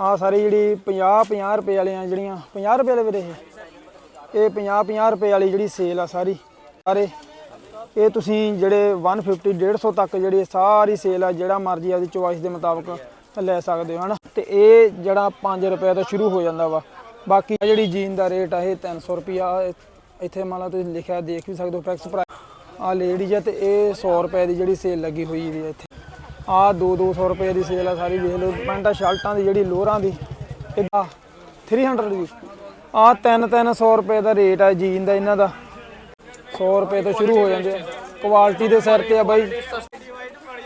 ਆ ਸਾਰੀ ਜਿਹੜੀ 50 50 ਰੁਪਏ ਵਾਲੀਆਂ ਜਿਹੜੀਆਂ 50 ਰੁਪਏ ਵਾਲੇ ਵੀਰੇ ਇਹ। ਇਹ 50 50 ਰੁਪਏ ਵਾਲੀ ਜਿਹੜੀ ਸੇਲ ਆ ਸਾਰੀ। ਸਾਰੇ। ਇਹ ਤੁਸੀਂ ਜਿਹੜੇ 150 150 ਤੱਕ ਜਿਹੜੀ ਸਾਰੀ ਸੇਲ ਆ, ਜਿਹੜਾ ਮਰਜ਼ੀ ਆਪਦੀ ਚੁਆਇਸ ਦੇ ਮੁਤਾਬਕ ਲੈ ਸਕਦੇ ਹੋ, ਹਨਾ? ਤੇ ਇਹ ਜਿਹੜਾ 5 ਰੁਪਏ ਤੋਂ ਸ਼ੁਰੂ ਹੋ ਜਾਂਦਾ ਵਾ। ਬਾਕੀ ਆਹ ਜਿਹੜੀ ਜੀਨ ਦਾ ਰੇਟ ਆ, ਇਹ 300 ਰੁਪਿਆ ਇੱਥੇ ਮੰਨ ਲਓ ਤੁਸੀਂ ਲਿਖਿਆ, ਦੇਖ ਵੀ ਸਕਦੇ ਹੋ ਫਿਕਸ ਪ੍ਰਾਈਸ ਆ ਲੇਡੀਜ਼ ਆ ਤੇ ਇਹ 100 ਰੁਪਏ ਦੀ ਜਿਹੜੀ ਸੇਲ ਲੱਗੀ ਹੋਈ ਹੈ ਇੱਥੇ। ਆ 2 200 ਰੁਪਏ ਦੀ ਸੇਲ ਆ ਸਾਰੀ ਵੇਖ ਲਓ ਪੈਂਟਾਂ ਸ਼ਰਟਾਂ ਦੀ ਜਿਹੜੀ ਲੋਰਾਂ ਦੀ ਇਹਦਾ 300 ਦੀ। ਆ 3 300 ਰੁਪਏ ਦਾ ਰੇਟ ਆ ਜੀਨ ਦਾ ਇਹਨਾਂ ਦਾ। 100 ਰੁਪਏ ਤੋਂ ਸ਼ੁਰੂ ਹੋ ਜਾਂਦੇ ਆ। ਕੁਆਲਿਟੀ ਦੇ ਸਿਰ ਤੇ ਆ ਬਾਈ।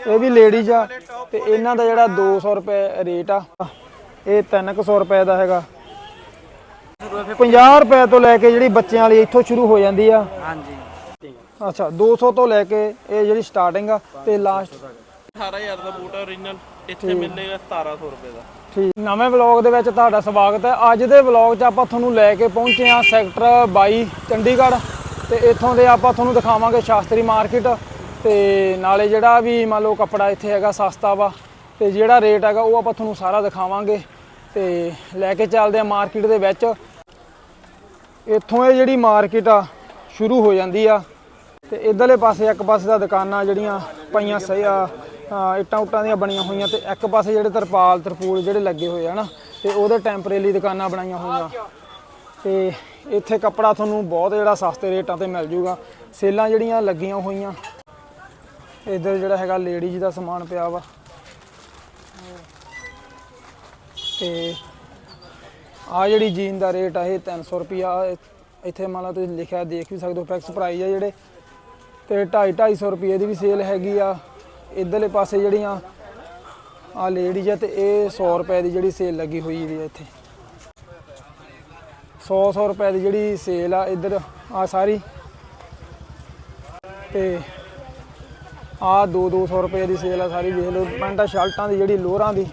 ਇਹ ਵੀ ਲੇਡੀਜ਼ ਆ ਤੇ ਇਹਨਾਂ ਦਾ ਜਿਹੜਾ 200 ਰੁਪਏ ਰੇਟ ਆ ਇਹ 300 ਰੁਪਏ ਦਾ ਹੈਗਾ। 50 ਰੁਪਏ ਤੋਂ ਲੈ ਕੇ ਜਿਹੜੀ ਬੱਚਿਆਂ ਵਾਲੀ ਇੱਥੋਂ ਸ਼ੁਰੂ ਹੋ ਜਾਂਦੀ ਆ। ਹਾਂਜੀ। ਅੱਛਾ 200 ਤੋਂ ਲੈ ਕੇ ਇਹ ਜਿਹੜੀ ਸਟਾਰਟਿੰਗ ਆ ਤੇ ਲਾਸਟ 18000 ਦਾ ਬੂਟ ਓਰੀਜਨਲ ਇੱਥੇ ਮਿਲੇਗਾ 1700 ਰੁਪਏ ਦਾ। ਠੀਕ। ਨਵੇਂ ਵਲੌਗ ਦੇ ਵਿੱਚ ਤੁਹਾਡਾ ਸਵਾਗਤ ਹੈ। ਅੱਜ ਦੇ ਵਲੌਗ 'ਚ ਆਪਾਂ ਤੁਹਾਨੂੰ ਲੈ ਕੇ ਪਹੁੰਚੇ ਹਾਂ ਸੈਕਟਰ 22 ਚੰਡੀਗੜ੍ਹ। ਤੇ ਇੱਥੋਂ ਦੇ ਆਪਾਂ ਤੁਹਾਨੂੰ ਦਿਖਾਵਾਂਗੇ ਸ਼ਾਸਤਰੀ ਮਾਰਕੀਟ। ਤੇ ਨਾਲੇ ਜਿਹੜਾ ਵੀ ਮੰਨ ਲਓ ਕੱਪੜਾ ਇੱਥੇ ਹੈਗਾ ਸਸਤਾ ਵਾ ਤੇ ਜਿਹੜਾ ਰੇਟ ਹੈਗਾ ਉਹ ਆਪਾਂ ਤੁਹਾਨੂੰ ਸਾਰਾ ਦਿਖਾਵਾਂਗੇ। ਤੇ ਲੈ ਕੇ ਚੱਲਦੇ ਆ ਮਾਰਕੀਟ ਦੇ ਵਿੱਚ। ਇੱਥੋਂ ਇਹ ਜਿਹੜੀ ਮਾਰਕੀਟ ਆ ਸ਼ੁਰੂ ਹੋ ਜਾਂਦੀ ਆ। ਤੇ ਇਧਰਲੇ ਪਾਸੇ ਇੱਕ ਪਾਸੇ ਦਾ ਦੁਕਾਨਾਂ ਜਿਹੜੀਆਂ ਪਈਆਂ ਸਹੀ ਆ ਇੱਟਾਂ ਉੱਟਾਂ ਦੀਆਂ ਬਣੀਆਂ ਹੋਈਆਂ ਤੇ ਇੱਕ ਪਾਸੇ ਜਿਹੜੇ ਤਰਪਾਲ ਤਰਪੂਲ ਜਿਹੜੇ ਲੱਗੇ ਹੋਏ ਆ ਨਾ, ਤੇ ਉਹਦੇ ਟੈਂਪਰੇਰੀ ਦੁਕਾਨਾਂ ਬਣਾਈਆਂ ਹੋਈਆਂ। ਤੇ ਇੱਥੇ ਕੱਪੜਾ ਤੁਹਾਨੂੰ ਬਹੁਤ ਜਿਹੜਾ ਸਸਤੇ ਰੇਟਾਂ ਤੇ ਮਿਲ ਜੂਗਾ। ਸੇਲਾਂ ਜਿਹੜੀਆਂ ਲੱਗੀਆਂ ਹੋਈਆਂ, ਇੱਧਰ ਜਿਹੜਾ ਹੈਗਾ ਲੇਡੀਜ਼ ਦਾ ਸਮਾਨ ਪਿਆ ਵਾ। ਤੇ ਆ ਜਿਹੜੀ ਜੀਨ ਦਾ ਰੇਟ ਆ, ਇਹ 300 ਰੁਪਿਆ ਇੱਥੇ ਮੰਨ ਲਓ ਤੁਸੀਂ ਲਿਖਿਆ, ਦੇਖ ਵੀ ਸਕਦੇ ਹੋ ਫਿਕਸ ਪ੍ਰਾਈਸ ਆ ਜਿਹੜੇ। ਤੇ 2.5 250 ਰੁਪਏ ਦੀ ਵੀ ਸੇਲ ਹੈਗੀ ਆ। ਇਧਰਲੇ ਪਾਸੇ ਜਿਹੜੀਆਂ ਆ ਲੇਡੀਜ਼ ਆ ਤੇ ਇਹ 100 ਰੁਪਏ ਦੀ ਜਿਹੜੀ ਸੇਲ ਲੱਗੀ ਹੋਈ ਵੀ ਆ ਇੱਥੇ। 100 100 ਰੁਪਏ ਦੀ ਜਿਹੜੀ ਸੇਲ ਆ ਇੱਧਰ ਆ ਸਾਰੀ। ਤੇ ਆ 2 200 ਰੁਪਏ ਦੀ ਸੇਲ ਆ ਸਾਰੀ, ਵੇਖ ਲਓ ਪੈਂਟਾਂ ਸ਼ਰਟਾਂ ਦੀ ਜਿਹੜੀ ਲੋਰਾਂ ਦੀ।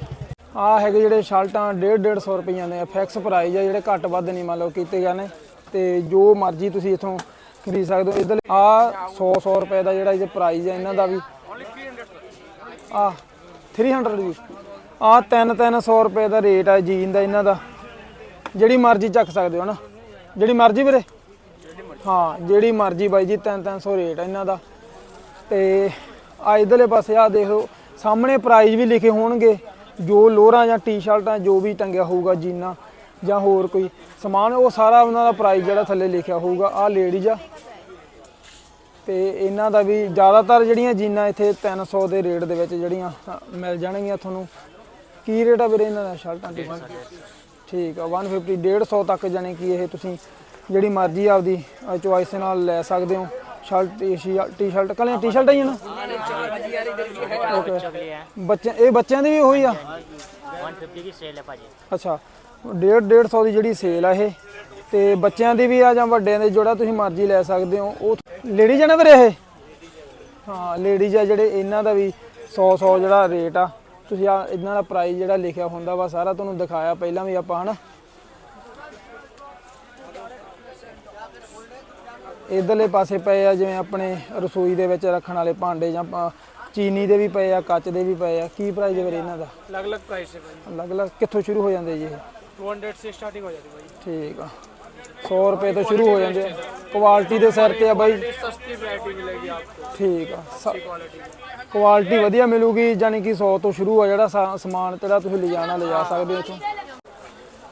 ਆ ਹੈਗੇ ਜਿਹੜੇ ਸ਼ਰਟਾਂ 1.5 150 ਰੁਪਈਆਂ ਦੇ ਆ ਫਿਕਸ ਪ੍ਰਾਈਸ ਆ ਜਿਹੜੇ ਘੱਟ ਵੱਧ ਨਹੀਂ ਮੰਨ ਲਓ ਕੀਤੇ ਗਏ ਨੇ ਤੇ ਜੋ ਮਰਜ਼ੀ ਤੁਸੀਂ ਇਥੋਂ ਖਰੀਦ ਸਕਦੇ ਹੋ। ਇਧਰ ਆ 100 100 ਰੁਪਏ ਦਾ ਜਿਹੜਾ ਇਹਦੇ ਪ੍ਰਾਈਸ ਹੈ ਇਹਨਾਂ ਦਾ ਵੀ ਆ 300 ਦੀ। ਆ 3 300 ਰੁਪਏ ਦਾ ਰੇਟ ਆ ਜੀਨ ਦਾ ਇਹਨਾਂ ਦਾ। ਜਿਹੜੀ ਮਰਜ਼ੀ ਚੱਕ ਸਕਦੇ ਹੋ ਨਾ। ਜਿਹੜੀ ਮਰਜ਼ੀ ਵੀਰੇ। ਹਾਂ, ਜਿਹੜੀ ਮਰਜ਼ੀ ਬਾਈ ਜੀ 3 300 ਰੇਟ ਆ ਇਹਨਾਂ ਦਾ। ਤੇ ਆ ਇਧਰਲੇ ਪਾਸੇ ਆ ਦੇਖ ਲਓ, ਸਾਹਮਣੇ ਪ੍ਰਾਈਜ਼ ਵੀ ਲਿਖੇ ਹੋਣਗੇ। ਜੋ ਲੋਰਾਂ ਜਾਂ ਟੀ-ਸ਼ਰਟਾਂ ਜੋ ਵੀ ਟੰਗਿਆ ਹੋਊਗਾ ਜੀਨਾਂ ਜਾਂ ਹੋਰ ਕੋਈ ਸਮਾਨ, ਉਹ ਸਾਰਾ ਉਹਨਾਂ ਦਾ ਪ੍ਰਾਈਜ਼ ਜਿਹੜਾ ਥੱਲੇ ਲਿਖਿਆ ਹੋਊਗਾ। ਆ ਲੇਡੀਜ਼ ਆ। ਤੇ ਇਹਨਾਂ ਦਾ ਵੀ ਜ਼ਿਆਦਾਤਰ ਜਿਹੜੀਆਂ ਜੀਨਾਂ ਇੱਥੇ 300 ਦੇ ਰੇਟ ਦੇ ਵਿੱਚ ਜਿਹੜੀਆਂ ਮਿਲ ਜਾਣਗੀਆਂ ਤੁਹਾਨੂੰ। ਕੀ ਰੇਟ ਆ ਵੀਰੇ ਇਹਨਾਂ ਦਾ ਸ਼ਰਟਾਂ ਟੀ ਠੀਕ ਆ 150 150 ਤੱਕ ਜਾਣੀ ਕਿ ਇਹ ਤੁਸੀਂ ਜਿਹੜੀ ਮਰਜ਼ੀ ਆਪਦੀ ਚੁਆਇਸ ਨਾਲ ਲੈ ਸਕਦੇ ਹੋ। ਸ਼ਰਟ ਟੀ-ਸ਼ਰਟ ਕੱਲੀਆਂ ਟੀ-ਸ਼ਰਟਾਂ ਹੀ ਆ ਨਾ? ਓਕੇ। ਬੱਚੇ ਇਹ ਬੱਚਿਆਂ ਦੀ ਵੀ ਹੋਈ ਆ? 150 ਦੀ ਸੇਲ ਹੈ ਭਾਜੀ। ਅੱਛਾ 1.5 150 ਦੀ ਜਿਹੜੀ ਸੇਲ ਆ ਇਹ? ਤੇ ਬੱਚਿਆਂ ਦੀ ਵੀ ਆ ਜਾਂ ਵੱਡਿਆਂ ਦੇ ਜਿਹੜਾ ਤੁਸੀਂ ਮਰਜ਼ੀ ਲੈ ਸਕਦੇ ਹੋ ਉਹ ਲੇਡੀ ਜਣਾ ਵੀਰੇ ਇਹ? ਹਾਂ ਲੇਡੀਜ਼ ਆ ਜਿਹੜੇ ਇਹਨਾਂ ਦਾ ਵੀ 100 100 ਜਿਹੜਾ ਰੇਟ ਆ। ਤੁਸੀਂ ਆ ਇਹਨਾਂ ਦਾ ਪ੍ਰਾਈਸ ਜਿਹੜਾ ਲਿਖਿਆ ਹੁੰਦਾ ਵਾ ਸਾਰਾ ਤੁਹਾਨੂੰ ਦਿਖਾਇਆ ਪਹਿਲਾਂ ਵੀ ਆਪਾਂ ਹਨਾ? ਇਧਰਲੇ ਪਾਸੇ ਪਏ ਆ ਜਿਵੇਂ ਆਪਣੇ ਰਸੋਈ ਦੇ ਵਿੱਚ ਰੱਖਣ ਵਾਲੇ ਭਾਂਡੇ ਜਾਂ ਚੀਨੀ ਦੇ ਵੀ ਪਏ ਆ ਕੱਚ ਦੇ ਵੀ ਪਏ ਆ। ਕੀ ਪ੍ਰਾਈਸ ਦੇ ਵੀਰੇ ਇਹਨਾਂ ਦਾ? ਅਲੱਗ-ਅਲੱਗ ਪ੍ਰਾਈਸ ਹੈ ਅਲੱਗ-ਅਲੱਗ ਕਿੱਥੋਂ ਸ਼ੁਰੂ ਹੋ ਜਾਂਦੇ ਜੀ ਇਹ? 200 ਸੇ ਸਟਾਰਟਿੰਗ ਹੋ ਜਾਂਦੀ ਭਾਈ ਠੀਕ ਆ। 100 ਰੁਪਏ ਤੋਂ ਸ਼ੁਰੂ ਹੋ ਜਾਂਦੇ ਆ ਕੁਆਲਿਟੀ ਦੇ ਸਿਰ ਤੇ ਆ ਬਾਈ सस्ती वैरायटी मिलेगी आपको ਠੀਕ ਆ क्वालिटी ਕੁਆਲਿਟੀ ਵਧੀਆ ਮਿਲੂਗੀ ਯਾਨੀ ਕਿ 100 ਤੋਂ ਸ਼ੁਰੂ ਆ ਜਿਹੜਾ ਸਾ- ਸਮਾਨ ਜਿਹੜਾ ਤੁਸੀਂ ਲਿਜਾਣਾ ਲਿਜਾ ਸਕਦੇ ਹੋ ਇੱਥੋਂ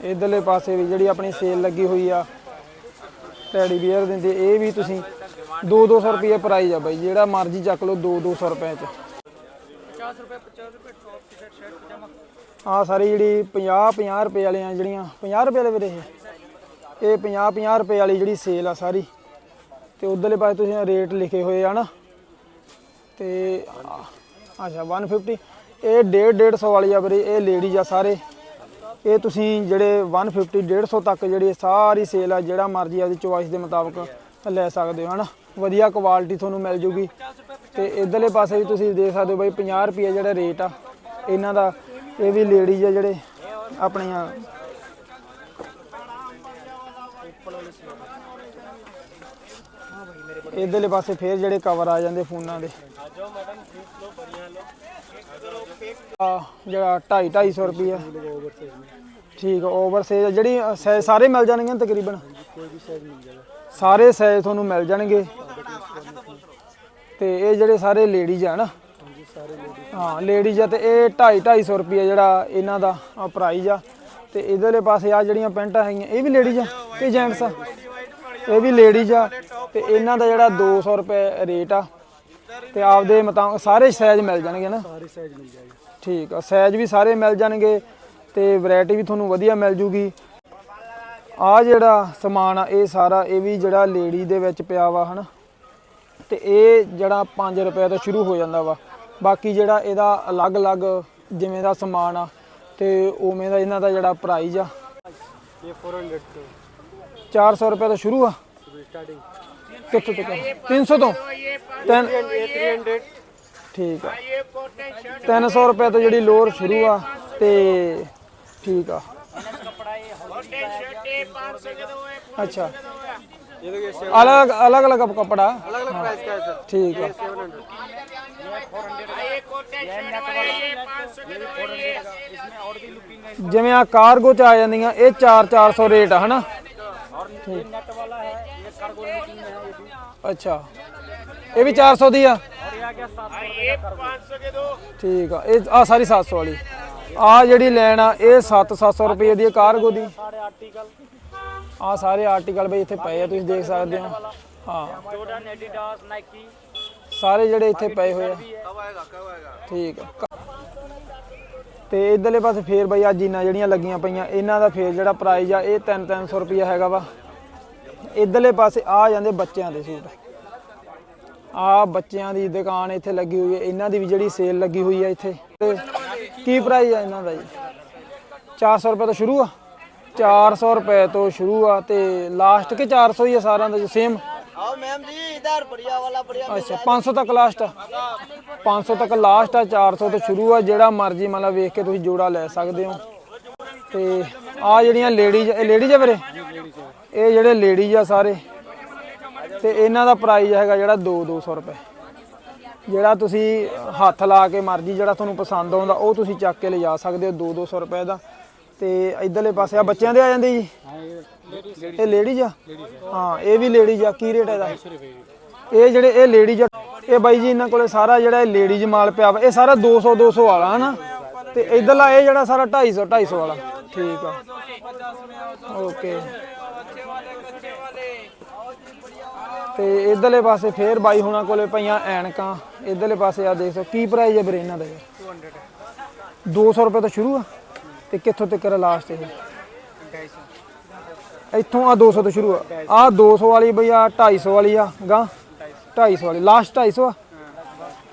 ਇਧਰਲੇ ਪਾਸੇ ਵੀ ਜਿਹੜੀ ਆਪਣੀ ਸੇਲ ਲੱਗੀ ਹੋਈ ਆ ਟੈਡੀ ਬੀਅਰ ਦਿੰਦੇ ਇਹ ਵੀ ਤੁਸੀਂ 2-200 ਰੁਪਏ ਪ੍ਰਾਈਸ ਆ ਬਾਈ ਜਿਹੜਾ ਮਰਜ਼ੀ ਚੱਕ ਲਓ 2-200 ਰੁਪਏ ਚ 50 रुपए 50 रुपए top T shirt shirt pyjama ਆ ਸਾਰੀ ਜਿਹੜੀ 50-50 ਰੁਪਏ ਵਾਲੀਆਂ ਜਿਹੜੀਆਂ 50 ਰੁਪਏ ਵਾਲੇ ਵੀਰੇ ਇਹ ਇਹ 50-50 ਰੁਪਏ ਵਾਲੀ ਜਿਹੜੀ ਸੇਲ ਆ ਸਾਰੀ। ਤੇ ਉਧਰਲੇ ਪਾਸੇ ਤੁਸੀਂ ਰੇਟ ਲਿਖੇ ਹੋਏ ਆ ਨਾ। ਤੇ ਆ- ਅੱਛਾ 150 ਇਹ 1.5 150 ਵਾਲੀ ਆ ਵੀਰੇ, ਇਹ ਲੇਡੀਜ਼ ਆ ਸਾਰੇ। ਇਹ ਤੁਸੀਂ ਜਿਹੜੇ 150 150 ਤੱਕ ਜਿਹੜੀ ਸਾਰੀ ਸੇਲ ਆ, ਜਿਹੜਾ ਮਰਜ਼ੀ ਆਪਦੀ ਚੁਆਇਸ ਦੇ ਮੁਤਾਬਕ ਲੈ ਸਕਦੇ ਹੋ, ਹਨਾ? ਵਧੀਆ ਕੁਆਲਿਟੀ ਤੁਹਾਨੂੰ ਮਿਲ ਜੂਗੀ। ਤੇ ਇਧਰਲੇ ਪਾਸੇ ਵੀ ਤੁਸੀਂ ਦੇਖ ਸਕਦੇ ਹੋ ਬਾਈ 50 ਰੁਪਏ ਜਿਹੜਾ ਰੇਟ ਆ, ਇਹਨਾਂ ਦਾ। ਇਹ ਵੀ ਲੇਡੀਜ਼ ਆ ਜਿਹੜੇ, ਆਪਣੀਆਂ ਇਧਰਲੇ ਪਾਸੇ ਫੇਰ ਜਿਹੜੇ ਕਵਰ ਆ ਜਾਂਦੇ ਫੋਨਾਂ ਦੇ। ਆ ਜਿਹੜਾ 2.5 250 ਰੁਪਏ ਠੀਕ ਓਵਰ ਸਾਈਜ਼ ਜਿਹੜੀ ਸਾਈਜ਼ ਸਾਰੇ ਮਿਲ ਜਾਣਗੇ ਨਾ ਤਕਰੀਬਨ? ਕੋਈ ਵੀ ਸਾਈਜ਼ ਮਿਲ ਜਾਏਗਾ ਸਾਰੇ ਸਾਈਜ਼ ਤੁਹਾਨੂੰ ਮਿਲ ਜਾਣਗੇ। ਤੇ ਇਹ ਜਿਹੜੇ ਸਾਰੇ ਲੇਡੀਜ਼ ਆ ਨਾ? ਹਾਂਜੀ ਸਾਰੇ ਲੇਡੀਜ਼ ਹਾਂ ਲੇਡੀਜ਼ ਆ ਤੇ ਇਹ 2.5 250 ਰੁਪਏ ਜਿਹੜਾ ਇਹਨਾਂ ਦਾ ਪ੍ਰਾਈਜ਼ ਆ। ਤੇ ਇਧਰਲੇ ਪਾਸੇ ਆ ਜਿਹੜੀਆਂ ਪੈਂਟਾਂ ਹੈਗੀਆਂ, ਇਹ ਵੀ ਲੇਡੀਜ਼ ਆ ਕਿ ਜੈਂਟਸ ਆ? ਇਹ ਵੀ ਲੇਡੀਜ਼ ਆ ਤੇ ਇਹਨਾਂ ਦਾ ਜਿਹੜਾ 200 ਰੁਪਏ ਰੇਟ ਆ ਤੇ ਆਪਦੇ ਮੁਤਾਬਕ ਸਾਰੇ ਸਾਈਜ਼ ਮਿਲ ਜਾਣਗੇ ਨਾ? ਸਾਰੇ ਸਾਈਜ਼ ਮਿਲ ਜਾਏਗਾ। ਠੀਕ ਆ ਸਾਈਜ਼ ਵੀ ਸਾਰੇ ਮਿਲ ਜਾਣਗੇ ਤੇ ਵੈਰਾਈਟੀ ਵੀ ਤੁਹਾਨੂੰ ਵਧੀਆ ਮਿਲ ਜੂਗੀ। ਆ ਜਿਹੜਾ ਸਮਾਨ ਆ ਇਹ ਸਾਰਾ ਇਹ ਵੀ ਜਿਹੜਾ ਲੇਡੀ ਦੇ ਵਿੱਚ ਪਿਆ ਵਾ ਹਨ? ਤੇ ਇਹ ਜਿਹੜਾ 5 ਰੁਪਏ ਤੋਂ ਸ਼ੁਰੂ ਹੋ ਜਾਂਦਾ ਵਾ। ਬਾਕੀ ਜਿਹੜਾ ਇਹਦਾ ਅਲੱਗ-ਅਲੱਗ ਜਿਵੇਂ ਦਾ ਸਮਾਨ ਆ ਤੇ ਉਵੇਂ ਦਾ ਇਹਨਾਂ ਦਾ ਜਿਹੜਾ ਪ੍ਰਾਈਜ਼ ਆ। ਇਹ 400 ਤੋਂ। 400 ਰੁਪਏ ਤੋਂ ਸ਼ੁਰੂ ਆ स्टार्टिंग ਕਿੱਥੋਂ ਤੱਕ 300 ਤੋਂ ਤਿੰਨ ये थ्री हंड्रेड ਠੀਕ ਆ 300 ਰੁਪਏ ਤੋਂ ਜਿਹੜੀ ਲੋਅਰ ਸ਼ੁਰੂ ਆ ਤੇ ਠੀਕ ਆ ਅੱਛਾ ये देखिए सेवन ਅਲੱਗ ਅਲੱਗ ਅਲੱਗ ਕੱਪੜਾ अलग अलग प्राइस का है सर ਠੀਕ ਆ सेवन हंड्रेड ਜਿਵੇਂ ਆ ਕਾਰਗੋ ਚ ਆ ਜਾਂਦੀਆਂ ਇਹ 4 400 ਰੇਟ ਆ ਹਨਾ नेट वाला है ये कार्गो लुकिंग में है ये भी ਅੱਛਾ ਇਹ ਵੀ 400 ਦੀ ਆ और ये आ गया सात सौ रुपये का ਠੀਕ ਆ ਇਹ ਆ ਸਾਰੀ 700 ਵਾਲੀ ਆ ਜਿਹੜੀ ਲੈਣ ਆ ਇਹ 7 700 ਰੁਪਏ ਦੀ ਆ ਕਾਰਗੋ ਦੀ साढ़े आर्टिकल ਆ ਸਾਰੇ ਆਰਟੀਕਲ ਬਈ ਇੱਥੇ ਪਏ ਆ ਤੁਸੀਂ ਦੇਖ ਸਕਦੇ ਹੋ ਹਾਂ जॉर्डन एडिडास नाइकी ਸਾਰੇ ਜਿਹੜੇ ਇੱਥੇ ਪਏ ਹੋਏ ਆ कब आएगा कब आएगा ਠੀਕ ਆ ਤੇ ਇਧਰਲੇ ਪਾਸੇ ਫੇਰ ਬਈ ਆ ਜੀਨਾਂ ਜਿਹੜੀਆਂ ਲੱਗੀਆਂ ਪਈਆਂ ਇਹਨਾਂ ਦਾ ਫੇਰ ਜਿਹੜਾ ਪ੍ਰਾਈਸ ਆ ਇਹ 3 300 ਰੁਪਏ ਹੈਗਾ ਵਾ ਇਧਰਲੇ ਪਾਸੇ ਆ ਜਾਂਦੇ ਬੱਚਿਆਂ ਦੇ ਸੂਟ। ਆ ਬੱਚਿਆਂ ਦੀ ਦੁਕਾਨ ਇੱਥੇ ਲੱਗੀ ਹੋਈ ਹੈ। ਇਹਨਾਂ ਦੀ ਵੀ ਜਿਹੜੀ ਸੇਲ ਲੱਗੀ ਹੋਈ ਹੈ ਇੱਥੇ। ਤੇ ਕੀ ਪ੍ਰਾਈਸ ਹੈ ਇਹਨਾਂ ਦਾ ਜੀ? 400 ਰੁਪਏ ਤੋਂ ਸ਼ੁਰੂ ਆ। 400 ਰੁਪਏ ਤੋਂ ਸ਼ੁਰੂ ਆ ਤੇ ਲਾਸਟ ਕੇ 400 ਹੀ ਆ ਸਾਰਿਆਂ ਦਾ ਸੇਮ ਆਓ ਮੈਮ ਜੀ ਇਧਰ ਬੜੀਆ ਵਾਲਾ ਬੜੀਆ ਅੱਛਾ 500 ਤੱਕ ਲਾਸਟ ਆ। 500 ਤੱਕ ਲਾਸਟ ਆ 400 ਤੋਂ ਸ਼ੁਰੂ ਆ। ਜਿਹੜਾ ਮਰਜ਼ੀ ਮਤਲਬ ਵੇਖ ਕੇ ਤੁਸੀਂ ਜੋੜਾ ਲੈ ਸਕਦੇ ਹੋ। ਤੇ ਆ ਜਿਹੜੀਆਂ ਲੇਡੀਜ਼ ਇਹ ਲੇਡੀਜ਼ ਆ ਵੀਰੇ? ਇਹ ਜਿਹੜੇ ਲੇਡੀਜ਼ ਆ ਸਾਰੇ। ਤੇ ਇਹਨਾਂ ਦਾ ਪ੍ਰਾਈਸ ਹੈਗਾ ਜਿਹੜਾ 2 200 ਰੁਪਏ। ਜਿਹੜਾ ਤੁਸੀਂ ਹੱਥ ਲਾ ਕੇ ਮਰਜ਼ੀ ਜਿਹੜਾ ਤੁਹਾਨੂੰ ਪਸੰਦ ਆਉਂਦਾ, ਉਹ ਤੁਸੀਂ ਚੱਕ ਕੇ ਲਿਜਾ ਸਕਦੇ ਹੋ 2 200 ਰੁਪਏ ਦਾ। ਤੇ ਇਧਰਲੇ ਪਾਸੇ ਆ, ਬੱਚਿਆਂ ਦੇ ਆ ਜਾਂਦੇ ਜੀ? ਇਹ ਲੇਡੀਜ਼ ਆ? ਹਾਂ, ਇਹ ਵੀ ਲੇਡੀਜ਼ ਆ। ਕੀ ਰੇਟ ਹੈ ਇਹਦਾ? ਇਹ ਜਿਹੜੇ, ਇਹ ਲੇਡੀਜ਼ ਆ, ਇਹ ਬਾਈ ਜੀ ਇਹਨਾਂ ਕੋਲੇ ਸਾਰਾ ਜਿਹੜਾ ਇਹ ਲੇਡੀਜ਼ ਮਾਲ ਪਿਆ ਵਾ, ਇਹ ਸਾਰਾ 200 200 ਵਾਲਾ ਹਨਾ? ਤੇ ਇਧਰਲਾ ਇਹ ਜਿਹੜਾ ਸਾਰਾ 250 250 ਵਾਲਾ। ਠੀਕ ਆ। ਓਕੇ। ਤੇ ਇਧਰਲੇ ਪਾਸੇ ਫੇਰ ਬਾਈ ਹੁਣਾਂ ਕੋਲੇ ਪਈਆਂ ਐਨਕਾਂ। ਇਧਰਲੇ ਪਾਸੇ ਆ ਦੇਖ ਸੋ ਕੀ ਪ੍ਰਾਈਸ ਹੈ ਵੀਰੇ ਇਹਨਾਂ ਦਾ 200 ਰੁਪਏ ਤੋਂ ਸ਼ੁਰੂ ਆ? ਤੇ ਕਿੱਥੋਂ ਤੱਕ ਲਾਸਟ ਇਹ? ਇੱਥੋਂ ਆ 200 ਤੋਂ ਸ਼ੁਰੂ ਆ। ਆ 200 ਵਾਲੀ ਬਈ ਆ 250 ਵਾਲੀ ਆ, ਗਾ। 250 ਵਾਲੀ ਲਾਸਟ 250 ਆ?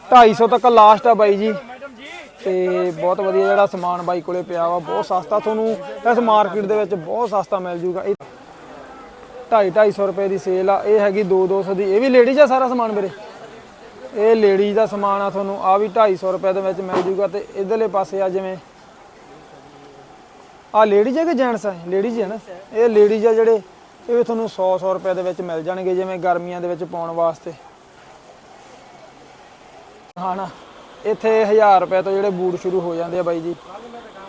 250 ਤੱਕ ਲਾਸਟ ਆ ਬਾਈ ਜੀ। ਤੇ ਬਹੁਤ ਵਧੀਆ ਜਿਹੜਾ ਸਮਾਨ ਬਾਈ ਕੋਲੇ ਪਿਆ ਵਾ, ਬਹੁਤ ਸਸਤਾ। ਤੁਹਾਨੂੰ ਇਸ ਮਾਰਕੀਟ ਦੇ ਵਿੱਚ ਬਹੁਤ ਸਸਤਾ ਮਿਲ ਜੂਗਾ। ਇਹ 2.5 250 ਰੁਪਏ ਦੀ ਸੇਲ ਆ। ਇਹ ਹੈਗੀ 2 200 ਦੀ। ਇਹ ਵੀ ਲੇਡੀਜ਼ ਆ ਸਾਰਾ ਸਮਾਨ ਵੀਰੇ? ਇਹ ਲੇਡੀਜ਼ ਦਾ ਸਮਾਨ ਆ ਤੁਹਾਨੂੰ। ਆ ਵੀ 250 ਰੁਪਏ ਦੇ ਵਿੱਚ ਮਿਲ ਜੂਗਾ ਤੇ ਇਧਰਲੇ ਪਾਸੇ ਆ ਜਿਵੇਂ ਆ ਲੇਡੀਜ਼ ਹੈ ਕਿ ਜੈਂਟਸ ਹੈ ਲੇਡੀਜ਼ ਹੈ ਨਾ? ਇਹ ਲੇਡੀਜ਼ ਆ ਜਿਹੜੇ, ਇਹ ਵੀ ਤੁਹਾਨੂੰ 100 100 ਰੁਪਏ ਦੇ ਵਿੱਚ ਮਿਲ ਜਾਣਗੇ ਜਿਵੇਂ ਗਰਮੀਆਂ ਦੇ ਵਿੱਚ ਪਾਉਣ ਵਾਸਤੇ। ਹਾਂ ਨਾ। ਇੱਥੇ 1000 ਰੁਪਏ ਤੋਂ ਜਿਹੜੇ ਬੂਟ ਸ਼ੁਰੂ ਹੋ ਜਾਂਦੇ ਆ ਬਾਈ ਜੀ।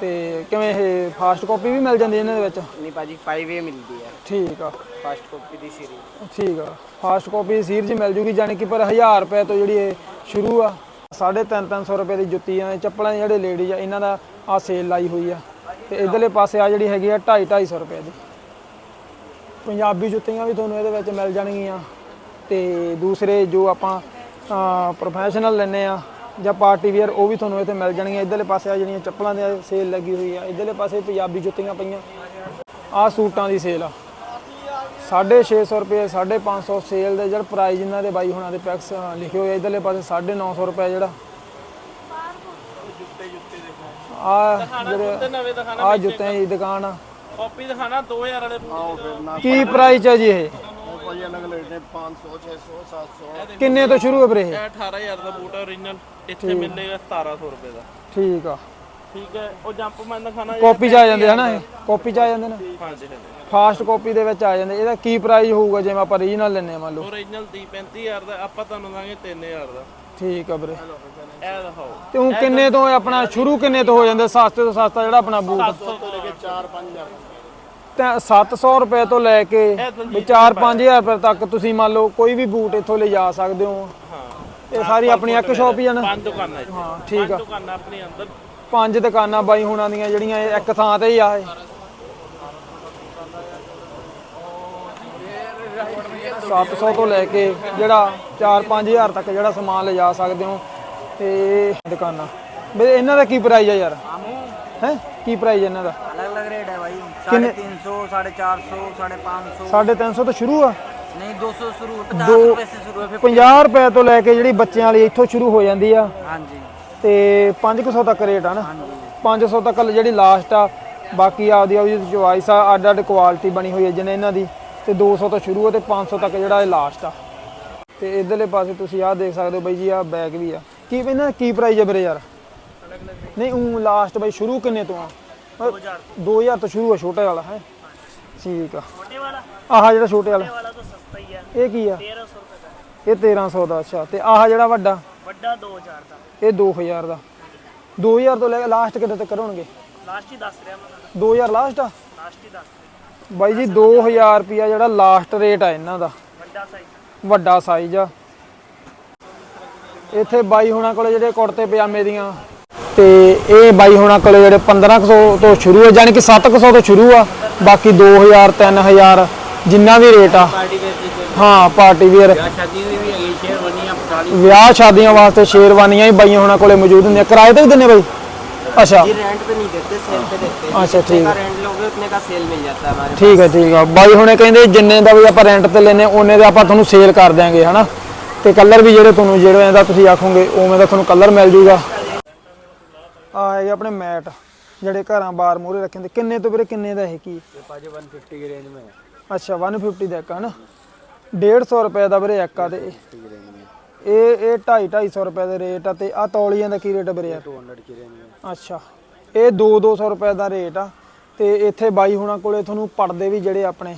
ਤੇ ਕਿਵੇਂ ਇਹ ਫਾਸਟ ਕਾਪੀ ਵੀ ਮਿਲ ਜਾਂਦੀ ਇਹਨਾਂ ਦੇ ਵਿੱਚ? ਨਹੀਂ ਭਾਜੀ 5A ਮਿਲਦੀ ਹੈ ਠੀਕ ਆ। ਫਾਸਟ ਕਾਪੀ ਦੀ ਸੀਰੀਜ਼ ਠੀਕ ਆ। ਫਾਸਟ ਕਾਪੀ ਸੀਰੀਜ਼ ਮਿਲ ਜੂਗੀ ਯਾਨੀ ਕਿ ਪਰ 1000 ਰੁਪਏ ਤੋਂ ਜਿਹੜੀ ਇਹ ਸ਼ੁਰੂ ਆ 350 ਰੁਪਏ ਦੀ ਜੁੱਤੀਆਂ ਨੇ ਚੱਪਲਾਂ ਦੇ ਜਿਹੜੇ ਲੇਡੀਜ਼ ਆ ਇਹਨਾਂ ਦਾ ਆ ਸੇਲ ਲਾਈ ਹੋਈ ਆ। ਤੇ ਇਧਰਲੇ ਪਾਸੇ ਆ ਜਿਹੜੀ ਹੈਗੀ ਆ 2.5 250 ਰੁਪਏ ਦੀ। ਪੰਜਾਬੀ ਜੁੱਤੀਆਂ ਵੀ ਤੁਹਾਨੂੰ ਇਹਦੇ ਵਿੱਚ ਮਿਲ ਜਾਣਗੀਆਂ। ਤੇ ਦੂਸਰੇ ਜੋ ਆਪਾਂ ਪ੍ਰੋਫੈਸ਼ਨਲ ਲੈਨੇ ਆ ਜਾਂ ਪਾਰਟੀ ਵੇਅਰ ਉਹ ਵੀ ਤੁਹਾਨੂੰ ਇੱਥੇ ਮਿਲ ਜਾਣਗੀਆਂ। ਇਧਰਲੇ ਪਾਸੇ ਆ ਜਿਹੜੀਆਂ ਚੱਪਲਾਂ ਦੇ ਸੇਲ ਲੱਗੀ ਹੋਈ ਆ। ਇਧਰਲੇ ਪਾਸੇ ਪੰਜਾਬੀ ਜੁੱਤੀਆਂ ਪਈਆਂ। ਆ ਸੂਟਾਂ ਦੀ ਸੇਲ ਆ। 650 ਰੁਪਏ 550 ਸੇਲ ਦੇ ਜਿਹੜਾ ਪ੍ਰਾਈਸ ਇਹਨਾਂ ਦੇ ਬਾਈ ਹੁਣਾਂ ਦੇ ਪੈਕਸ ਲਿਖੇ ਹੋਏ ਇਧਰਲੇ ਪਾਸੇ 950 ਰੁਪਏ ਜਿਹੜਾ। ਆ ਜਿਹੜੇ ਨਵੇਂ ਦਿਖਾਣਾ ਆ ਜੁੱਤਿਆਂ ਦੀ ਦੁਕਾਨ ਆ। ਕਾਪੀ ਦਿਖਾਣਾ 2000 ਵਾਲੇ ਕੀ ਪ੍ਰਾਈਸ ਹੈ ਜੀ ਇਹ? ਕਿੰਨੇ ਤੋਂ ਸ਼ੁਰੂ ਹੈ ਵੀਰੇ 18000 ਦਾ ਬੂਟ ਓਰੀਜਨਲ ਇੱਥੇ ਮਿਲੇਗਾ 1700 ਰੁਪਏ ਦਾ। ਠੀਕ ਆ। ਠੀਕ ਹੈ ਉਹ ਜੰਪ ਮੈਨ ਦਾ ਖਾਣਾ ਕਾਪੀ ਚ ਆ ਜਾਂਦੇ ਹਨਾ ਕਾਪੀ ਚ ਆ ਜਾਂਦੇ ਨੇ? ਹਾਂਜੀ ਫਾਸਟ ਕਾਪੀ ਦੇ ਵਿੱਚ ਆ ਜਾਂਦੇ। ਇਹਦਾ ਕੀ ਪ੍ਰਾਈਸ ਹੋਊਗਾ ਜਿਵੇਂ ਆਪਾਂ ਓਰੀਜਨਲ ਲੈਨੇ ਮੰਨ ਲਓ? ਓਰੀਜਨਲ 35000 ਦਾ ਆਪਾਂ ਤੁਹਾਨੂੰ ਦਾਂਗੇ 3000 ਦਾ। ਠੀਕ ਆ ਵੀਰੇ। ਤੇ ਉਹ ਕਿੰਨੇ ਤੋਂ ਆਪਣਾ ਸ਼ੁਰੂ ਕਿੰਨੇ ਤੋਂ ਹੋ ਜਾਂਦਾ? ਸਸਤੇ ਤੋਂ ਸਸਤਾ ਜਿਹੜਾ ਆਪਣਾ ਬੂਟ 700 ਤੋਂ ਲੈ ਕੇ 4 5000 700 ਰੁਪਏ ਤੋਂ ਲੈ ਕੇ ਵੀ 4-5000 ਰੁਪਏ ਤੱਕ ਤੁਸੀਂ ਮੰਨ ਲਓ ਕੋਈ ਵੀ ਬੂਟ ਇੱਥੋਂ ਲੈ ਜਾ ਸਕਦੇ ਹੋ। ਹਾਂ। ਇਹ ਸਾਰੀ ਆਪਣੀ ਇੱਕ ਸ਼ਾਪ ਹੀ ਆ ਨਾ। ਪੰਜ ਦੁਕਾਨਾਂ ਇੱਥੇ। ਹਾਂ ਠੀਕ ਆ। ਪੰਜ ਦੁਕਾਨਾਂ ਆਪਣੀ ਅੰਦਰ। ਪੰਜ ਦੁਕਾਨਾਂ ਬਾਈ ਹੁਣਾਂ ਦੀਆਂ ਜਿਹੜੀਆਂ ਇਹ ਇੱਕ ਥਾਂ ਤੇ ਹੀ ਆ ਇਹ। 700 ਤੋਂ ਲੈ ਕੇ ਜਿਹੜਾ 4-5000 ਤੱਕ ਜਿਹੜਾ ਸਮਾਨ ਲਿਜਾ ਸਕਦੇ ਹੋ ਤੇ ਦੁਕਾਨਾਂ। ਬਈ ਇਹਨਾਂ ਦਾ ਕੀ ਪ੍ਰਾਈਸ ਹੈ ਯਾਰ? ਹੈ? ਕੀ ਪ੍ਰਾਈਸ ਹੈ ਇਹਨਾਂ ਦਾ? अलग अलग रेट है भाई साढ़े तीन सौ साढ़े चार सौ साढ़े पाँच सौ 350 ਤੋਂ ਸ਼ੁਰੂ ਆ नहीं दो सौ शुरू पचास दो- रुपए से शुरू है फिर 50 ਰੁਪਏ ਤੋਂ ਲੈ ਕੇ ਜਿਹੜੀ ਬੱਚਿਆਂ ਵਾਲੀ ਇੱਥੋਂ ਸ਼ੁਰੂ ਹੋ ਜਾਂਦੀ ਆ हाँ जी ਤੇ 500 ਤੱਕ ਰੇਟ ਆ ਨਾ हाँ जी 500 ਤੱਕ ਜਿਹੜੀ ਲਾਸਟ ਆ ਬਾਕੀ ਆਪਦੀ ਆਪਦੀ ਚੁਆਇਸ ਆ ਅੱਡ ਅੱਡ ਕੁਆਲਿਟੀ ਬਣੀ ਹੋਈ ਹੈ ਜਿਵੇਂ ਇਹਨਾਂ ਦੀ ਤੇ 200 ਤੋਂ ਸ਼ੁਰੂ ਹੋ ਤੇ 500 ਤੱਕ ਜਿਹੜਾ ਇਹ ਲਾਸਟ ਆ ਤੇ ਇਧਰਲੇ ਪਾਸੇ ਤੁਸੀਂ ਆਹ ਦੇਖ ਸਕਦੇ ਹੋ ਬਾਈ ਜੀ ਆਹ ਬੈਗ ਵੀ ਆ ਕੀ ਇਹਨਾਂ ਦਾ ਕੀ ਪ੍ਰਾਈਸ ਹੈ ਵੀਰੇ ਯਾਰ ਨਹੀਂ ਉਹ ਲਾਸਟ ਬਾਈ ਸ਼ੁਰੂ ਕਿੰਨੇ ਤੋਂ ਆ 2000 2000 ਤੋਂ। ਸ਼ੁਰੂ ਆ ਛੋਟੇ ਵਾਲਾ ਹੈ? ਠੀਕ ਆ। ਛੋਟੇ ਵਾਲਾ? ਆਹ ਜਿਹੜਾ ਛੋਟੇ ਵਾਲਾ। ਇਹ ਕੀ ਆ? 1300 ਰੁਪਏ ਦਾ। ਇਹ 1300 ਦਾ ਅੱਛਾ। ਤੇ ਆਹ ਜਿਹੜਾ ਵੱਡਾ? ਵੱਡਾ 2000 ਦਾ। ਇਹ 2000 ਦਾ। 2000 ਤੋਂ ਲੈ ਕੇ ਲਾਸਟ ਕਿੱਥੇ ਤੱਕ ਹੋਣਗੇ? ਲਾਸਟ ਹੀ ਦੱਸ ਰਿਹਾ ਮੈਂ 2000 ਲਾਸਟ ਆ? ਲਾਸਟ ਹੀ ਦੱਸ ਬਾਈ ਜੀ 2000 ਰੁਪਿਆ ਜਿਹੜਾ ਲਾਸਟ ਰੇਟ ਆ ਇਹਨਾਂ ਦਾ। ਵੱਡਾ ਸਾਈਜ਼ ਵੱਡਾ ਸਾਈਜ਼ ਆ। ਇੱਥੇ ਬਾਈ ਹੁਣਾਂ ਕੋਲੇ ਜਿਹੜੇ ਕੁੜਤੇ ਪਜਾਮੇ ਦੀਆਂ। ਤੇ ਇਹ ਬਾਈ ਹੁਣਾਂ ਕੋਲੇ ਜਿਹੜੇ 1500 ਤੋਂ ਸ਼ੁਰੂ ਹੈ ਯਾਨੀ ਕਿ 700 ਤੋਂ ਸ਼ੁਰੂ ਆ ਬਾਕੀ 2000 3000 ਜਿੰਨਾ ਵੀ ਰੇਟ ਆ पार्टी वेयर ਹਾਂ ਪਾਰਟੀ ਵੇਅਰ शादी हुई भी है शेरवानी पचालीस ਵਿਆਹ ਸ਼ਾਦੀਆਂ ਵਾਸਤੇ ਸ਼ੇਰਵਾਨੀਆਂ ਹੀ ਬਾਈਆਂ ਹੁਣਾਂ ਕੋਲੇ ਮੌਜੂਦ ਹੁੰਦੀਆਂ ਕਿਰਾਏ ਤੇ ਵੀ ਦਿੰਦੇ ਬਾਈ ਅੱਛਾ ये रेंट पे नहीं देते सेल पे देते हैं ਅੱਛਾ ਠੀਕ जितने ਹੈ का रेंट लोगे उतने का सेल मिल जाता है हमारे ਠੀਕ ਹੈ ਠੀਕ ਹੈ ਬਾਈ ਹੁਣੇ ਕਹਿੰਦੇ ਜਿੰਨੇ ਦਾ ਵੀ ਆਪਾਂ ਰੈਂਟ ਤੇ ਲੈਨੇ ਉਹਨੇ ਦਾ ਆਪਾਂ ਤੁਹਾਨੂੰ ਸੇਲ ਕਰ ਦਿਆਂਗੇ ਹਨਾ ਤੇ ਕਲਰ ਵੀ ਜਿਹੜੇ ਤੁਹਾਨੂੰ ਜਿਹੜੇ ਦਾ ਤੁਸੀਂ ਆਖੋਗੇ ਉਵੇਂ ਦਾ ਤੁਹਾਨੂੰ ਕਲਰ ਮਿਲ ਜੂਗਾ ਆ ਹੈਗੇ ਆਪਣੇ ਮੈਟ ਜਿਹੜੇ ਘਰਾਂ ਬਾਹਰ ਮੂਹਰੇ ਰੱਖੇ ਹੁੰਦੇ ਕਿੰਨੇ ਤੋਂ ਵੀਰੇ ਕਿੰਨੇ ਦਾ ਇਹ ਕੀ पाजी वन फिफ्टी की रेंज में है ਅੱਛਾ 150 ਦਾ ਇੱਕ ਹਨਾ 150 ਰੁਪਏ ਦਾ ਵੀਰੇ ਇੱਕ ਆ ਤੇ ਇਹ ਇਹ ਇਹ 2.5 250 ਰੁਪਏ ਦੇ ਰੇਟ ਆ ਤੇ ਆ ਤੌਲੀਆਂ ਦਾ ਕੀ ਰੇਟ ਆ ਵੀਰੇ ਯਾਰ 200 की रेंज में ਅੱਛਾ ਇਹ 2-200 ਰੁਪਏ ਦਾ ਰੇਟ ਆ ਤੇ ਇੱਥੇ ਬਾਈ ਹੁਣਾਂ ਕੋਲੇ ਤੁਹਾਨੂੰ ਪਰਦੇ ਵੀ ਜਿਹੜੇ ਆਪਣੇ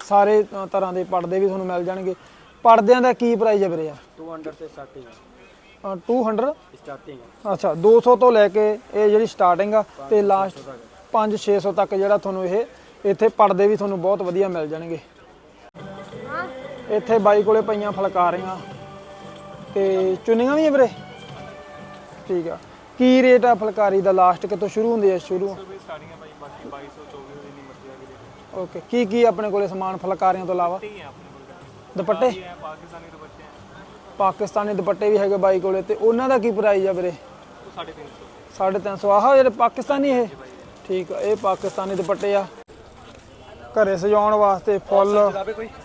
ਸਾਰੇ ਅ, ਤਰ੍ਹਾਂ ਦੇ ਪਰਦੇ ਵੀ ਤੁਹਾਨੂੰ ਮਿਲ ਜਾਣਗੇ ਪਰਦਿਆਂ ਦਾ ਕੀ ਪ੍ਰਾਈਸ ਹੈ ਵੀਰੇ ਯਾਰ 200 से स्टार्टिंग है ਅ, 200 ਤੋਂ ਲੈ ਕੇ ਇਹ ਜਿਹੜੀ ਸਟਾਰਟਿੰਗ ਆ ਤੇ ਲਾਸਟ 5 600 ਤੱਕ ਜਿਹੜਾ ਤੁਹਾਨੂੰ ਇਹ ਇੱਥੇ ਪਰਦੇ ਵੀ ਤੁਹਾਨੂੰ ਬਹੁਤ ਵਧੀਆ ਮਿਲ ਜਾਣਗੇ। ਇੱਥੇ ਬਾਈ ਕੋਲੇ ਪਈਆਂ ਫਲਕਾਰੀਆਂ। ਤੇ ਚੁੰਨੀਆਂ ਵੀ ਵੀਰੇ? ਠੀਕ ਆ। ਕੀ ਰੇਟ ਆ ਫਲਕਾਰੀ ਦਾ ਲਾਸਟ ਕਿਤੋਂ ਸ਼ੁਰੂ ਹੁੰਦੀ ਹੈ ਸ਼ੁਰੂ? ਸਟਾਰਟਿੰਗ ਭਾਈ ਬਾਕੀ 2200 2400 ਦੀ ਮਰਜ਼ੀ ਆ ਓਕੇ ਕੀ ਕੀ ਆਪਣੇ ਕੋਲੇ ਸਮਾਨ ਫਲਕਾਰੀਆਂ ਤੋਂ ਇਲਾਵਾ? ਦੁਪੱਟੇ ਪਾਕਿਸਤਾਨੀ ਦੁਪੱਟੇ ਵੀ ਹੈਗੇ ਬਾਈ ਕੋਲੇ ਤੇ ਉਹਨਾਂ ਦਾ ਕੀ ਪ੍ਰਾਈਸ ਆ ਵੀਰੇ? 350 350 ਆਹ, ਜਿਹੜੇ ਪਾਕਿਸਤਾਨੀ ਇਹ? ਠੀਕ ਆ, ਇਹ ਪਾਕਿਸਤਾਨੀ ਦੁਪੱਟੇ ਆ। ਘਰੇ ਸਜਾਉਣ ਵਾਸਤੇ ਫੁੱਲ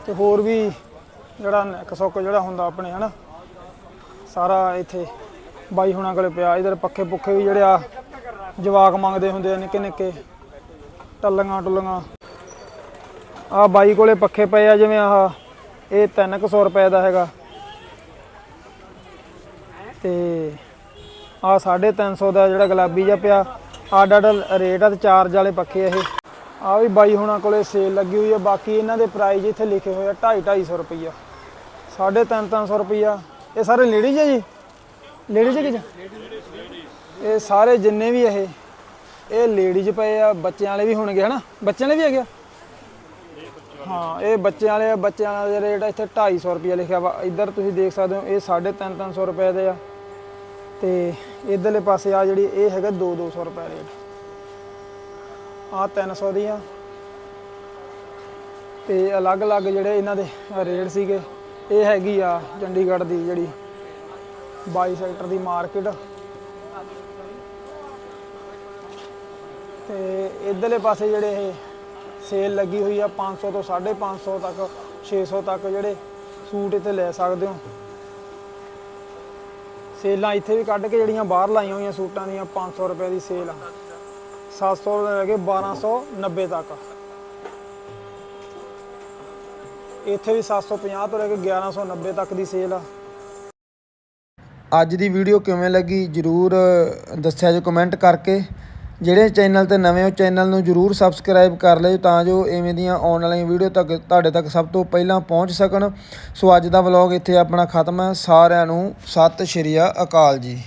ਤੇ ਹੋਰ ਵੀ ਜਿਹੜਾ ਨੈਕ ਸੁੱਕ ਜਿਹੜਾ ਹੁੰਦਾ ਆਪਣੇ, ਹਨਾ? ਸਾਰਾ ਇੱਥੇ ਬਾਈ ਹੁਣਾਂ ਕੋਲੇ ਪਿਆ। ਇਧਰ ਪੱਖੇ ਪੁੱਖੇ ਵੀ ਜਿਹੜੇ ਆ, ਜਵਾਕ ਮੰਗਦੇ ਹੁੰਦੇ ਆ ਨਿੱਕੇ ਨਿੱਕੇ। ਟੱਲੀਆਂ ਟੁੱਲੀਆਂ। ਆ ਬਾਈ ਕੋਲੇ ਪੱਖੇ ਪਏ ਆ, ਜਿਵੇਂ ਆਹ, ਇਹ 300 ਰੁਪਏ ਦਾ ਹੈਗਾ। ਤੇ ਆ 350 ਦਾ ਜਿਹੜਾ ਗੁਲਾਬੀ ਜਿਹਾ ਪਿਆ ਅੱਡ ਅੱਡ ਰੇਟ ਆ ਤੇ ਚਾਰਜ ਵਾਲੇ ਪੱਖੇ ਇਹ। ਆ ਵੀ ਬਾਈ ਹੁਣਾਂ ਕੋਲੇ ਸੇਲ ਲੱਗੀ ਹੋਈ ਆ ਬਾਕੀ ਇਹਨਾਂ ਦੇ ਪ੍ਰਾਈਜ਼ ਇੱਥੇ ਲਿਖੇ ਹੋਏ ਆ 2.5 250 ਰੁਪਈਆ। 3.5 300 ਰੁਪਈਆ। ਇਹ ਸਾਰੇ ਲੇਡੀਜ਼ ਆ ਜੀ? ਲੇਡੀਜ਼ ਕਿ ਇਹ ਸਾਰੇ ਜਿੰਨੇ ਵੀ ਇਹ ਇਹ ਲੇਡੀਜ਼ ਪਏ ਆ ਬੱਚਿਆਂ ਵਾਲੇ ਵੀ ਹੋਣਗੇ ਹਨਾ? ਬੱਚਿਆਂ ਵਾਲੇ ਵੀ ਹੈਗੇ ਆ? ਹਾਂ ਇਹ ਬੱਚਿਆਂ ਵਾਲੇ ਆ, ਬੱਚਿਆਂ ਦਾ ਰੇਟ ਇੱਥੇ 250 ਰੁਪਏ ਲਿਖਿਆ ਵਾ। ਇੱਧਰ ਤੁਸੀਂ ਦੇਖ ਸਕਦੇ ਹੋ ਇਹ 3.5 300 ਰੁਪਏ ਦੇ ਆ। ਤੇ ਇਧਰਲੇ ਪਾਸੇ ਆ ਜਿਹੜੀ ਇਹ ਹੈਗਾ 2 200 ਰੁਪਏ ਰੇਟ। ਆ 300 ਆ ਤੇ ਅਲੱਗ-ਅਲੱਗ ਜਿਹੜੇ ਇਹਨਾਂ ਦੇ ਰੇਟ ਸੀਗੇ, ਇਹ ਹੈਗੀ ਆ ਚੰਡੀਗੜ੍ਹ ਦੀ ਜਿਹੜੀ 22 ਸੈਕਟਰ ਦੀ ਮਾਰਕੀਟ। ਤੇ ਇਧਰਲੇ ਪਾਸੇ ਜਿਹੜੇ ਇਹ ਸੇਲ ਲੱਗੀ ਹੋਈ ਆ 500 ਤੋਂ 550 ਤੱਕ 600 ਤੱਕ ਜਿਹੜੇ ਸੂਟ ਇੱਥੇ ਲੈ ਸਕਦੇ ਹੋ। ਸੇਲਾਂ ਇੱਥੇ ਵੀ ਕੱਢ ਕੇ ਜਿਹੜੀਆਂ ਬਾਹਰ ਲਾਈਆਂ ਹੋਈਆਂ ਸੂਟਾਂ ਦੀਆਂ 500 ਰੁਪਏ ਦੀ ਸੇਲ ਆ। 700 ਤੋਂ ਲੈ ਕੇ 1290 ਤੱਕ ਇੱਥੇ ਵੀ 750 ਤੋਂ ਲੈ ਕੇ 1190 ਤੱਕ ਦੀ ਸੇਲ ਆ। ਅੱਜ ਦੀ ਵੀਡੀਓ ਕਿਵੇਂ ਲੱਗੀ ਜਰੂਰ ਦੱਸਿਆ ਜੇ ਕਮੈਂਟ ਕਰਕੇ। ਜਿਹੜੇ ਚੈਨਲ ਤੇ ਨਵੇਂ ਹੋ, ਚੈਨਲ ਨੂੰ ਜਰੂਰ ਸਬਸਕ੍ਰਾਈਬ ਕਰ ਲਿਓ ਤਾਂ ਜੋ ਐਵੇਂ ਦੀਆਂ ਆਉਣ ਵਾਲੀਆਂ ਵੀਡੀਓ ਤੱਕ, ਤੁਹਾਡੇ ਤੱਕ ਸਭ ਤੋਂ ਪਹਿਲਾਂ ਪਹੁੰਚ ਸਕਣ। ਸੋ ਅੱਜ ਦਾ ਵਲੌਗ ਇੱਥੇ ਆਪਣਾ ਖਤਮ ਹੈ। ਸਾਰਿਆਂ ਨੂੰ ਸਤਿ ਸ਼੍ਰੀ ਅਕਾਲ ਜੀ।